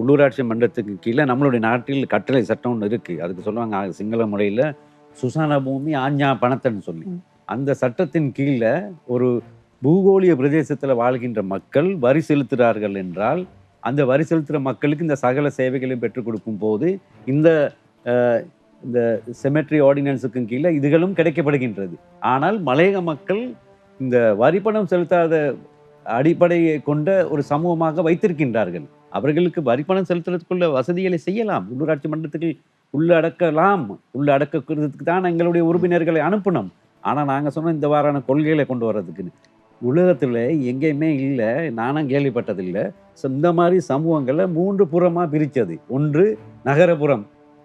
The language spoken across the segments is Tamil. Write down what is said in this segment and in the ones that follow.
உள்ளூராட்சி மன்றத்துக்கு கீழே நம்மளுடைய நாட்டில் கட்டளை சட்டம் ஒன்று இருக்கு. அதுக்கு சொல்லுவாங்க சிங்கள முறையில் சுசான பூமி ஆஞ்ஞா பணத்தன்னு சொல்லி. அந்த சட்டத்தின் கீழே ஒரு பூகோளிய பிரதேசத்தில் வாழ்கின்ற மக்கள் வரி செலுத்துகிறார்கள் என்றால் அந்த வரி செலுத்துகிற மக்களுக்கு இந்த சகல சேவைகளையும் பெற்றுக் கொடுக்கும் போது இந்த இந்த செமெட்ரி ஆர்டினன்ஸுக்கும் கீழே இதுகளும் கிடைக்கப்படுகின்றது. ஆனால் மலையக மக்கள் இந்த வரி பணம் செலுத்தாத அடிப்படையை கொண்ட ஒரு சமூகமாக வைத்திருக்கின்றார்கள். அவர்களுக்கு வரிப்பணம் செலுத்துறதுக்குள்ள வசதிகளை செய்யலாம். உள்ளூராட்சி மன்றத்துக்கு உள்ளடக்கலாம் உள்ளடக்கிறதுக்கு தான் எங்களுடைய உறுப்பினர்களை அனுப்பணும். ஆனால் நாங்கள் சொன்ன இந்த வாரான கொள்கைகளை கொண்டு வர்றதுக்குன்னு. உலகத்தில் எங்கேயுமே இல்லை. நானும் கேள்விப்பட்டதில்லை. இந்த மாதிரி சமூகங்களை மூன்று புறமாக பிரித்தது. ஒன்று நகரப்புறம்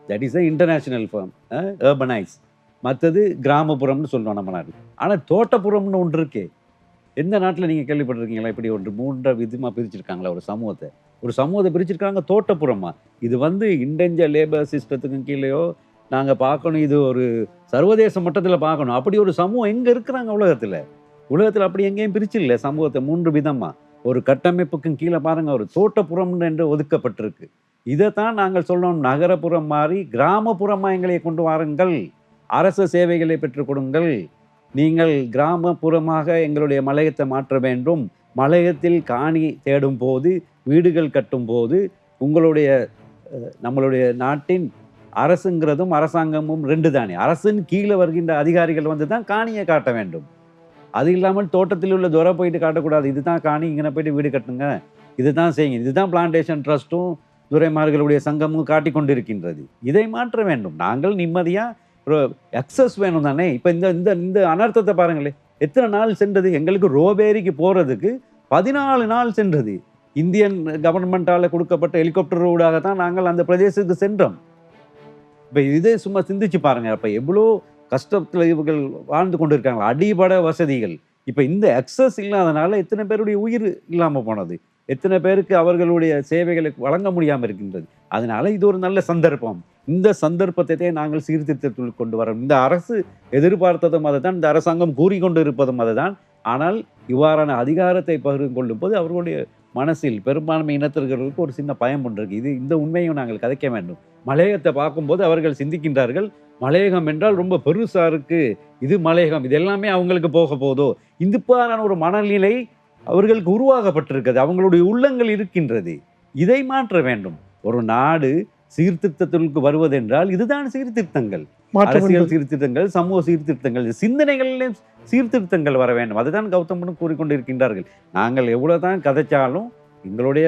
that is a international form urbanise மற்றது கிராமப்புறம்னு சொல்லுவோம் நம்ம நாடு. ஆனால் தோட்டப்புறம்னு ஒன்று இருக்கே. எந்த நாட்டில் நீங்கள் கேள்விப்பட்டிருக்கீங்களா? இப்படி ஒன்று மூன்ற விதமாக பிரிச்சிருக்காங்களா ஒரு சமூகத்தை? ஒரு சமூகத்தை பிரிச்சிருக்காங்க தோட்டப்புறமா. இது வந்து இண்டெஞ்ச லேபர் சிஸ்டத்துக்கும் கீழேயோ நாங்கள் பார்க்கணும் இது ஒரு சர்வதேச மட்டத்தில் பார்க்கணும். அப்படி ஒரு சமூகம் எங்கே இருக்கிறாங்க உலகத்தில்? உலகத்தில் அப்படி எங்கேயும் பிரிச்சு இல்லை சமூகத்தை மூன்று விதமாக ஒரு கட்டமைப்புக்கும் கீழே பாருங்கள் ஒரு தோட்டப்புறம் என்று ஒதுக்கப்பட்டிருக்கு. இதைத்தான் நாங்கள் சொல்லணும் நகரப்புறம் மாறி கிராமப்புறமாக எங்களை கொண்டு வாருங்கள். அரசு சேவைகளை பெற்றுக் கொடுங்கள். நீங்கள் கிராமப்புறமாக எங்களுடைய மலையத்தை மாற்ற வேண்டும். மலையத்தில் காணி தேடும் போது வீடுகள் கட்டும்போது உங்களுடைய நம்மளுடைய நாட்டின் அரசுங்கிறதும் அரசாங்கமும் ரெண்டு தானே. அரசின் கீழே வருகின்ற அதிகாரிகள் வந்து தான் காணியை காட்ட வேண்டும். அது இல்லாமல் தோட்டத்தில் உள்ள துறை போயிட்டு காட்டக்கூடாது. இதுதான் காணி இங்கே போயிட்டு வீடு கட்டுங்க. இதுதான் செய்யுங்க. இதுதான் பிளான்டேஷன் ட்ரஸ்ட்டும் துறைமார்களுடைய சங்கமும் காட்டி கொண்டிருக்கின்றது. இதை மாற்ற வேண்டும். நாங்கள் நிம்மதியாக ஒரு எக்ஸஸ் வேணும் தானே. இப்போ இந்த இந்த இந்த அனர்த்தத்தை பாருங்களேன் எத்தனை நாள் சென்றது? எங்களுக்கு ரோபேரிக்கு போகிறதுக்கு பதினாலு நாள் சென்றது. இந்தியன் கவர்மெண்டால் கொடுக்கப்பட்ட ஹெலிகாப்டர் ஊடாக தான் நாங்கள் அந்த பிரதேசத்துக்கு சென்றோம். இப்போ இதே சும்மா சிந்திச்சு பாருங்கள் அப்போ எவ்வளோ கஷ்டத்தில் இவர்கள் வாழ்ந்து கொண்டு இருக்காங்க அடிபட வசதிகள். இப்போ இந்த அக்சஸ் இல்லாதனால எத்தனை பேருடைய உயிர் இல்லாமல் போனது? எத்தனை பேருக்கு அவர்களுடைய சேவைகளை வழங்க முடியாமல் இருக்கின்றது? அதனால இது ஒரு நல்ல சந்தர்ப்பம். இந்த சந்தர்ப்பத்தை நாங்கள் சீர்திருத்தத்தில் கொண்டு வரோம். இந்த அரசு எதிர்பார்த்ததும் அதுதான். இந்த அரசாங்கம் கூறிக்கொண்டு இருப்பதும் அதுதான். ஆனால் இவ்வாறான அதிகாரத்தை பகிர்ந்து கொள்ளும் போது அவர்களுடைய மனசில் பெரும்பான்மை இனத்தர்களுக்கு ஒரு சின்ன பயம் ஒன்று இது இந்த உண்மையும் நாங்கள் கதைக்க வேண்டும். மலையகத்தை பார்க்கும்போது அவர்கள் சிந்திக்கின்றார்கள் மலையகம் என்றால் ரொம்ப பெருசா இருக்கு இது மலையகம் இது எல்லாமே அவங்களுக்கு போக போதோ? இந்துப்பாரான ஒரு மனநிலை அவர்களுக்கு உருவாக்கப்பட்டிருக்கிறது அவங்களுடைய உள்ளங்கள் இருக்கின்றது. இதை மாற்ற வேண்டும். ஒரு நாடு சீர்திருத்தத்திற்கு வருவதென்றால் இதுதான் சீர்திருத்தங்கள். அரசியல் சீர்திருத்தங்கள் சமூக சீர்திருத்தங்கள் சிந்தனைகளிலும் சீர்திருத்தங்கள் வர வேண்டும். அதுதான் கௌதமனும் கூறிக்கொண்டிருக்கின்றார்கள். நாங்கள் எவ்வளவுதான் கதைச்சாலும் எங்களுடைய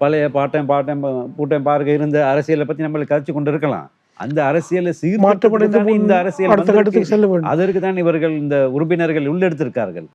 பழைய பாட்டம் பாட்டம் பூட்டம் பார்க்க இருந்த அரசியலை பத்தி நம்மளுக்கு கதைச்சு கொண்டிருக்கலாம். அந்த அரசியலை சீர்திருத்தம் இந்த அரசியல் அதற்கு தான் இவர்கள் இந்த உறுப்பினர்கள் உள்ளெடுத்திருக்கார்கள்.